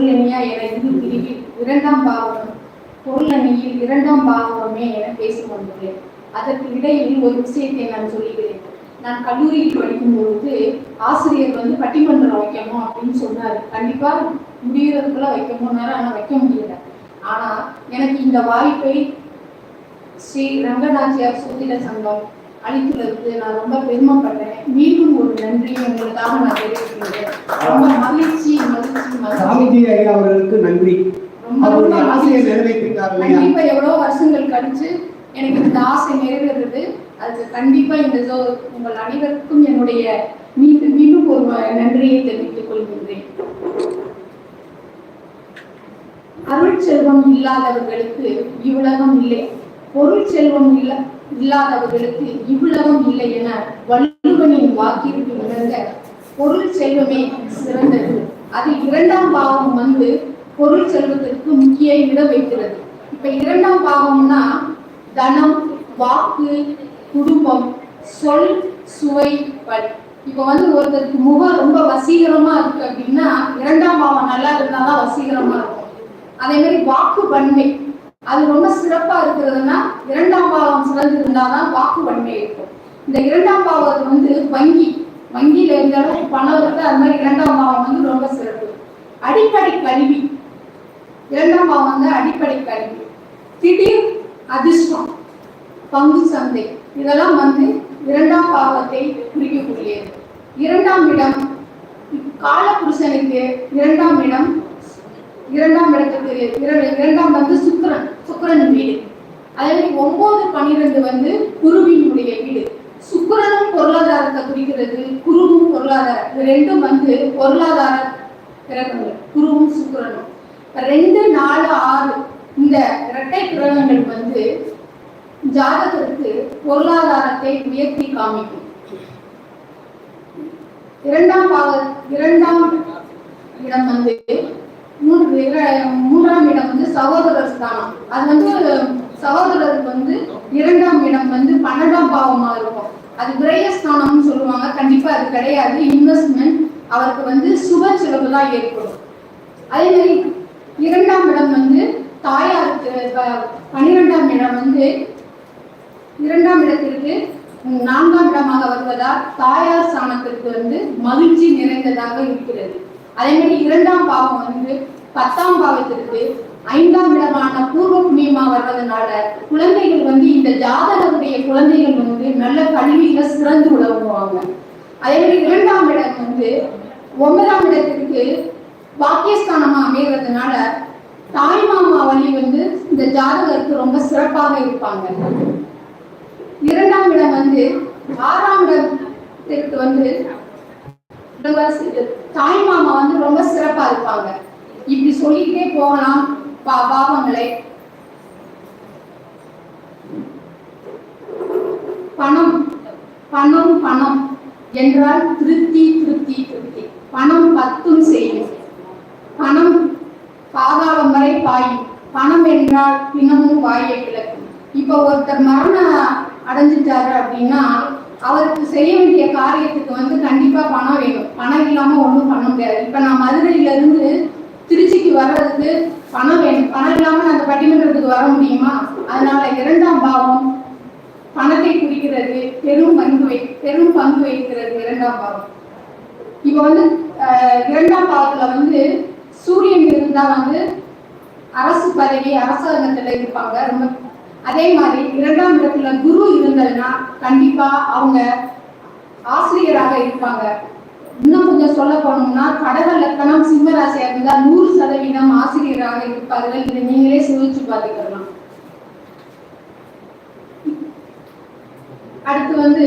பொருள் எண்ணியா என இந்து பிரிவில் இரண்டாம் பாவம் பொருள் இரண்டாம் பாவமே என பேசிக் கொண்டுள்ளேன் அதற்கு இடையில் ஒரு விஷயத்தை நான் சொல்லுகிறேன். நான் கல்லூரியில் படிக்கும் பொழுது ஆசிரியர் வந்து பட்டிமன்றம் வைக்கணும் அப்படின்னு சொன்னார். கண்டிப்பா முடியறதுக்குள்ள வைக்கணும்னாரு ஆனா வைக்க முடியல. ஆனா எனக்கு இந்த வாய்ப்பை ஸ்ரீ ரங்கநாச்சியார் சுத்திர சங்கம் அளித்துள்ளதுக்கு நான் ரொம்ப பெருமைப்படுறேன். மீண்டும் ஒரு நன்றி. உங்களுக்காக நான் தெரிவிக்கிறேன் ரொம்ப மகிழ்ச்சி மகிழ்ச்சி சாமிஜி ஐயா அவர்களுக்கு நன்றி. அவருடைய ஆசையை கண்டிப்பா எவ்வளவு வருஷங்கள் கழிச்சு எனக்கு இந்த ஆசை நிறைவேறுது. அதுக்கு கண்டிப்பா இந்த உங்கள் அனைவருக்கும் என்னுடைய மீண்டும் மீண்டும் ஒரு நன்றியை தெரிவித்துக் கொள்கின்றேன். அருள் செல்வம் இல்லாதவர்களுக்கு இவ்வுலகம் இல்லை. பொருள் செல்வம் இல்ல இல்லாதவர்களுக்கு இவ்வளவும் இல்லை என வள்ளுவனின் வாக்கிற்கு உணர்ந்த பொருள் செல்வமே சிறந்தது. அது இரண்டாம் பாவம் வந்து பொருள் செல்வத்திற்கு முக்கிய இடம் வைக்கிறது. இப்ப இரண்டாம் பாவம்னா தனம் வாக்கு குடும்பம் சொல் சுவை பல். இப்ப வந்து ஒருத்தருக்கு முகம் ரொம்ப வசீகரமா இருக்கு அப்படின்னா இரண்டாம் பாவம் நல்லா இருந்தாதான் வசீகரமா இருக்கும். அதே மாதிரி வாக்கு வன்மை. அது ரொம்ப சிறப்பா இருக்கிறதுனா இரண்டாம் பாவம் சிறந்து இருந்தாதான் வாக்கு வன்மை இருக்கும் இந்த இரண்டாம் பாவம் வந்து வங்கி வங்கியில இருந்த அளவுக்கு பணம் இருக்கு அது மாதிரி இரண்டாம் பாவம் வந்து ரொம்ப சிறப்பு. அடிப்படை கல்வி. இரண்டாம் பாவம் வந்து அடிப்படை கல்வி. திடீர் அதிர்ஷ்டம் பங்கு சந்தை இதெல்லாம் வந்து இரண்டாம் பாவத்தை குறிக்கக்கூடியது. இரண்டாம் இடம் காலபுருஷனுக்கு இரண்டாம் இடம் இரண்டாம் இடத்துக்கு இரண்டாம் வந்து சுக்கரன் சுக்கரன் வீடு. அதே மாதிரி ஒன்பது பன்னிரெண்டு வந்து குருவினுடைய வீடு. சுக்கரனும் பொருளாதாரத்தை குறிக்கிறது குருவும் பொருளாதாரம். இது ரெண்டும் வந்து பொருளாதார கிரகங்கள் குருவும் சுக்கரனும். ரெண்டு நாலு ஆறு இந்த இரட்டை கிரகங்கள் வந்து ஜாதகத்துக்கு பொருளாதாரத்தை உயர்த்தி காமிக்கும். இரண்டாம் பாக இரண்டாம் இடம் வந்து மூன்று மூன்றாம் இடம் வந்து சகோதரர் ஸ்தானம். அது வந்து சகோதரருக்கு வந்து இரண்டாம் இடம் வந்து பன்னெண்டாம் பாவமா இருக்கும். அது விரயஸ்தானம்னு சொல்லுவாங்க. கண்டிப்பா அது கிடையாது. இன்வெஸ்ட்மெண்ட் அவருக்கு வந்து சுப செலவு தான் ஏற்படும். அதே மாதிரி இரண்டாம் இடம் வந்து தாயாருக்கு ப- பன்னிரெண்டாம் இடம் வந்து இரண்டாம் இடத்திற்கு நான்காம் இடமாக வருவதால் தாயார் ஸ்தானத்திற்கு வந்து மகிழ்ச்சி நிறைந்ததாக இருக்கிறது. அதே மாதிரி இரண்டாம் பாவம் வந்து பத்தாம் பாவத்திற்கு ஐந்தாம் இடமான பூர்வ புண்ணியமா வர்றதுனால குழந்தைகள் வந்து இந்த ஜாதகருடைய குழந்தைகள் வந்து நல்ல கல்வியில சிறந்து உழவுவாங்க அதே மாதிரி இரண்டாம் இடம் வந்து ஒன்பதாம் இடத்திற்கு பாக்கியஸ்தானமா அமைகிறதுனால தாய் மாமா வழி வந்து இந்த ஜாதகருக்கு ரொம்ப சிறப்பாக இருப்பாங்க. இரண்டாம் இடம் வந்து ஆறாம் இடத்திற்கு வந்து தாய் மாமா வந்து ரொம்ப சிறப்பா இருப்பாங்க. இப்படி சொல்லிக்கிட்டே போகலாம் பா- பாவங்களை. பணம் பணம் பணம் என்றால் திருப்தி திருப்தி திருப்தி. பணம் பத்தும் செய்யும். பணம் பாதாளம் வரை பாயும். பணம் என்றால் பிணமும் வாயை கிழக்கும் இப்ப ஒருத்தர் மரணம் அடைஞ்சிட்டாரு அப்படின்னா அவருக்கு செய்ய வேண்டிய காரியத்துக்கு வந்து கண்டிப்பா பணம் வேணும். பணம் இல்லாம ஒண்ணும் பண்ண முடியாது. இப்ப நான் மதுரையில இருந்து திருச்சிக்கு வர்றதுக்கு பணம் வேணும். பணம் இல்லாம நான் அந்த பட்டிமன்றத்துக்கு வர முடியுமா? அதனால இரண்டாம் பாவம் பணத்தை குறிக்கிறது பெரும் பங்கு வை பெரும் பங்கு வகிக்கிறது இரண்டாம் பாவம். இப்ப வந்து இரண்டாம் பாவத்துல வந்து சூரியன் இருந்தா வந்து அரசு பதவி அரசாங்கத்துல இருப்பாங்க. ரொம்ப அதே மாதிரி இரண்டாம் இடத்துல குரு இருந்ததுன்னா கண்டிப்பா அவங்க ஆசிரியராக இருப்பாங்க. இன்னும் கொஞ்சம் சொல்ல போனோம்னா கடக லக்கணம் சிம்ம ராசியா இருந்தா நூறு சதவீதம் ஆசிரியராக இருப்பார்கள். இதை நீங்களே சிந்திச்சு பார்த்துக்கலாம். அடுத்து வந்து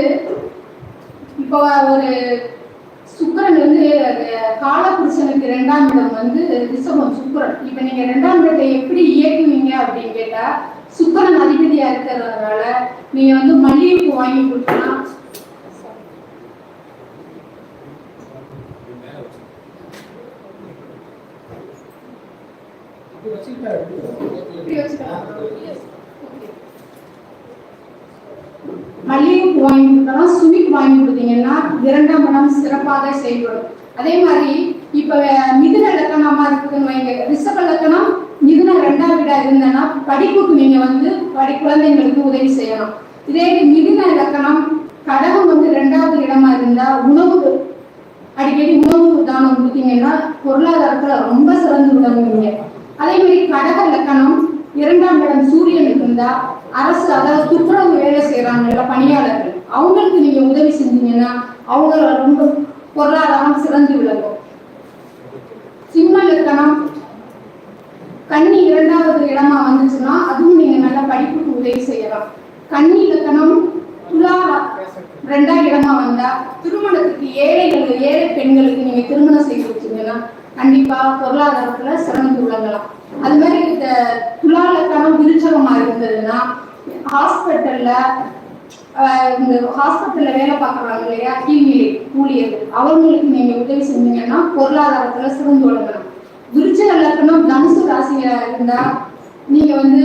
இப்போ ஒரு சுக்கரன் வந்து காலபுருஷனுக்கு ரெண்டாம் இடம் வந்து ரிஷபம் சுக்கரன். இப்ப நீங்க இரண்டாம் இடத்தை எப்படி இயக்குவீங்க அப்படின்னு கேட்டா சுக்கரன் அதிபதியா இருக்கிறதுனால நீங்க வந்து மல்லிகைப்பூ வாங்கி கொடுக்கலாம் மல்லிகைப்பூ வாங்கி கொடுக்கலாம் சுமிக்கு வாங்கி கொடுத்தீங்கன்னா இரண்டாம் மனம் சிறப்பாக செயல்படும். அதே மாதிரி இப்ப மிதுன லக்கணமா இருக்குன்னு வைங்க. இருந்தனா படிப்புக்கு நீங்க வந்து படி குழந்தைங்களுக்கு உதவி செய்யணும். இதே மிதுன இலக்கணம் கடகம் வந்து ரெண்டாவது இடமா இருந்தா உணவு அடிக்கடி உணவு தானம் கொடுத்தீங்கன்னா பொருளாதாரத்துல ரொம்ப சிறந்து விளங்குவீங்க. அதே மாதிரி கடக இலக்கணம் இரண்டாம் இடம் சூரியன் இருந்தா அரசு அதாவது துப்புரவு வேலை செய்யறாங்கல்ல பணியாளர்கள் அவங்களுக்கு நீங்க உதவி செஞ்சீங்கன்னா அவங்க ரொம்ப பொருளாதாரம் சிறந்து விளங்கும். சிம்ம இலக்கணம் கண்ணி இரண்டாவது இடமா வந்துச்சுன்னா அதுவும் நீங்க நல்ல படிப்புக்கு உதவி செய்யலாம். கண்ணி இலக்கணம் துலா ரெண்டாம் இடமா வந்தா திருமணத்துக்கு ஏழைகள் ஏழை பெண்களுக்கு நீங்க திருமணம் செய்து வச்சீங்கன்னா கண்டிப்பா பொருளாதாரத்துல சிறந்து விளங்கலாம் அது மாதிரி இந்த துலா இலக்கணம் விருச்சகமா இருந்ததுன்னா ஹாஸ்பிட்டல்ல இந்த ஹாஸ்பிட்டல்ல வேலை பார்க்கறாங்க இல்லையா? கீழ்நிலை ஊழியர்கள். அவங்களுக்கு நீங்க உதவி செஞ்சீங்கன்னா பொருளாதாரத்துல சிறந்து விளங்கலாம். விருச்சக லக்கணம் தனுசு ராசியா இருந்தா நீங்க வந்து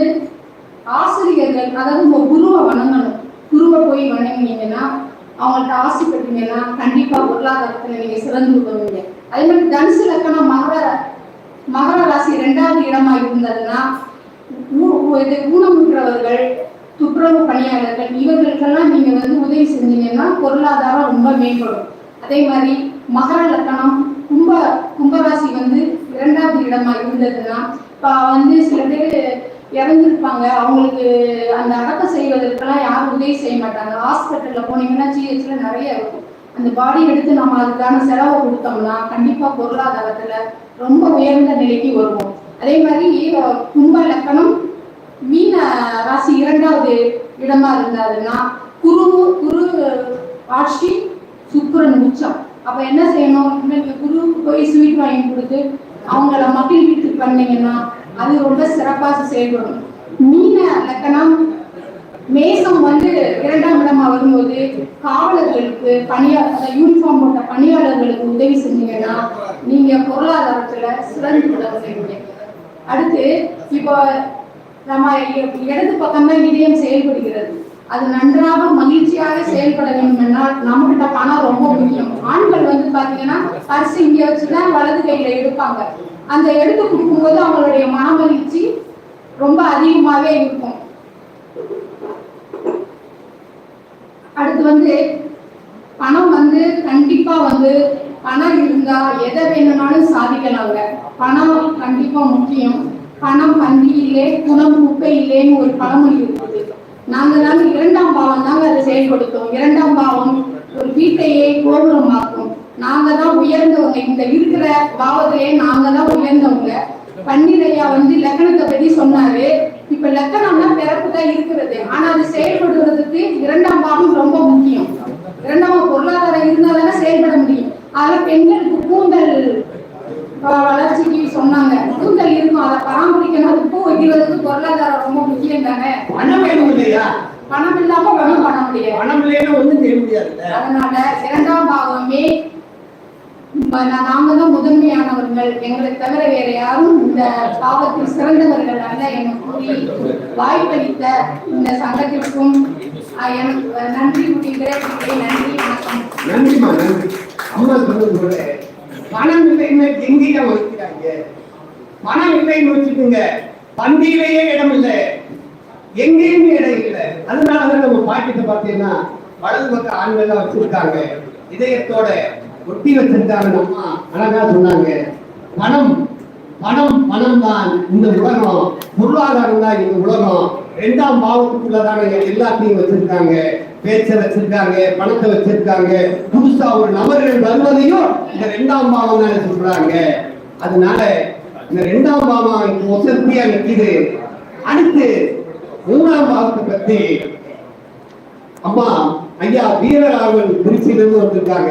ஆசிரியர்கள் அதாவது உங்க குருவை வணங்கணும். குருவை போய் வணங்கினீங்கன்னா அவங்கள்ட்ட ஆசை பெற்றீங்கன்னா கண்டிப்பா பொருளாதாரத்துல நீங்க சிறந்து விடுவீங்க அதே மாதிரி தனுசு லக்கணம் மகர மகர ராசி ரெண்டாவது இடமா இருந்ததுன்னா ஊ- இது ஊனமுற்றவர்கள் துப்புரவு பணியாளர்கள் இவர்களுக்கெல்லாம் நீங்க வந்து உதவி செஞ்சீங்கன்னா பொருளாதாரம் ரொம்ப மேம்படும். அதே மாதிரி மகர லக்கணம் கும்ப கும்பராசி இருந்ததுன்னா இப்போ வந்து சில பேர் இறந்துருப்பாங்க. அவங்களுக்கு அந்த அடக்கம் செய்வதற்கெல்லாம் யாரும் உதவி செய்ய மாட்டாங்க. ஹாஸ்பிட்டல்ல போனீங்கன்னா ஜிஹெச்ல நிறைய இருக்கும். அந்த பாடி எடுத்து நம்ம அதுக்கான செலவை கொடுத்தோம்னா கண்டிப்பா பொருளாதாரத்துல ரொம்ப உயர்ந்த நிலைக்கு வருவோம். அதே மாதிரி கும்ப லக்கணம் மீன ராசி இரண்டாவது இடமா இருந்தாருன்னா குரு குரு ஆட்சி சுக்கரன் உச்சம். அப்போ என்ன செய்யணும்? இன்னைக்கு குருவுக்கு போய் ஸ்வீட் வாங்கி கொடுத்து அவங்கள மகிழ்வித்து பண்ணீங்கன்னா அது ரொம்ப சிறப்பாக செயல்படும். மீன லக்கணம் மேசம் வந்து இரண்டாம் இடமா வரும்போது காவலர்களுக்கு பணியா யூனிஃபார்ம் போட்ட பணியாளர்களுக்கு உதவி செஞ்சீங்கன்னா நீங்க பொருளாதாரத்துல சிறந்து விளங்குவீங்க அடுத்து இப்போ நம்ம இடது பக்கம் தான் இதயம் செயல்படுகிறது. அது நன்றாக மகிழ்ச்சியாக செயல்பட வேண்டும் என்றால் நம்மகிட்ட பணம் ரொம்ப முக்கியம். ஆண்கள் வந்து பாத்தீங்கன்னா பரிசு இங்க வச்சுதான் வலது கையில எடுப்பாங்க. அந்த எடுத்து கொடுக்கும்போது அவங்களுடைய மன மகிழ்ச்சி ரொம்ப அதிகமாவே இருக்கும். அடுத்து வந்து பணம் வந்து கண்டிப்பா வந்து பணம் இருந்தா எதை வேணும்னாலும் சாதிக்கலாங்க பணம் கண்டிப்பா முக்கியம். பணம் பந்தியிலே குணம் குப்பையிலேன்னு ஒரு பழமொழி இருக்கும் நாங்க தாங்க இரண்டாம் பாவம் தாங்க அதை செயல்படுத்தும் இரண்டாம் பாவம் ஒரு வீட்டையே கோபுரமாக்கும். நாங்க தான் உயர்ந்தவங்க. இந்த இருக்கிற பாவத்திலேயே நாங்க தான் உயர்ந்தவங்க. பன்னிரையா வந்து லக்கணத்தை பத்தி சொன்னாரு. இப்ப லக்கணம்னா பிறப்பு தான் இருக்கிறது. ஆனா அது செயல்படுறதுக்கு இரண்டாம் பாவம் ரொம்ப முக்கியம். இரண்டாம் பொருளாதாரம் இருந்தாதானே செயல்பட முடியும். அதனால பெண்களுக்கு கூந்தல் வளர்ச்சிக்கு சொன்னாங்க. கூந்தல் இருக்கும். அதை பராமரிக்கணும். அது வைக்கிறதுக்கு பொருளாதாரம் ரொம்ப முக்கியம் தானே? பணம் வேணும் இல்லையா? பணம் இல்லாம ஒண்ணும் பண்ண முடியாது. பணம் இல்லைன்னா ஒண்ணும் செய்ய முடியாதுல்ல அதனால இரண்டாம் பாகமே நாங்க தான் முதன்மையானவர்கள். எங்களை தவிர வேற யாரும் இந்த பாவத்தில் சிறந்தவர்கள் அல்ல என கூறி வாய்ப்பளித்த இந்த சங்கத்திற்கும் எனக்கு நன்றி கூறுகிறேன். நன்றி வணக்கம். நன்றிமா நன்றி. அம்மா போல பணம் இல்லைன்னு எங்கேயா வைக்கிறாங்க பணம் இல்லைன்னு வச்சுக்கோங்க பண்டிகையிலேயே இடம் இல்லை எங்கேயுமே இடம் இல்லை. அதனாலதான் நம்ம பாட்டிட்டு பார்த்தீங்கன்னா வலது பக்கம் ஆண்கள் வச்சிருக்காங்க. இதயத்தோட ஒட்டி வச்சிருக்காங்க அம்மா. அழகா சொன்னாங்க. பணம் பணம் பணம் தான் இந்த உலகம். பொருளாதாரம் தான் இந்த உலகம். ரெண்டாம் பாவத்துக்குள்ளதான எல்லாத்தையும் வச்சிருக்காங்க. பேச்ச வச்சிருக்காங்க பணத்தை வச்சிருக்காங்க. புதுசா ஒரு நபர்கள் வருவதையும் இந்த ரெண்டாம் பாவம் தானே சொல்றாங்க. அதனால இந்த ரெண்டாம் பாவம் இப்போ ஒசத்தியா நிற்கிது. அடுத்து மூணாம் பாவத்தை பத்தி அம்மா ஐயா வீரராகவன் திருச்சியிலிருந்து வந்திருக்காங்க.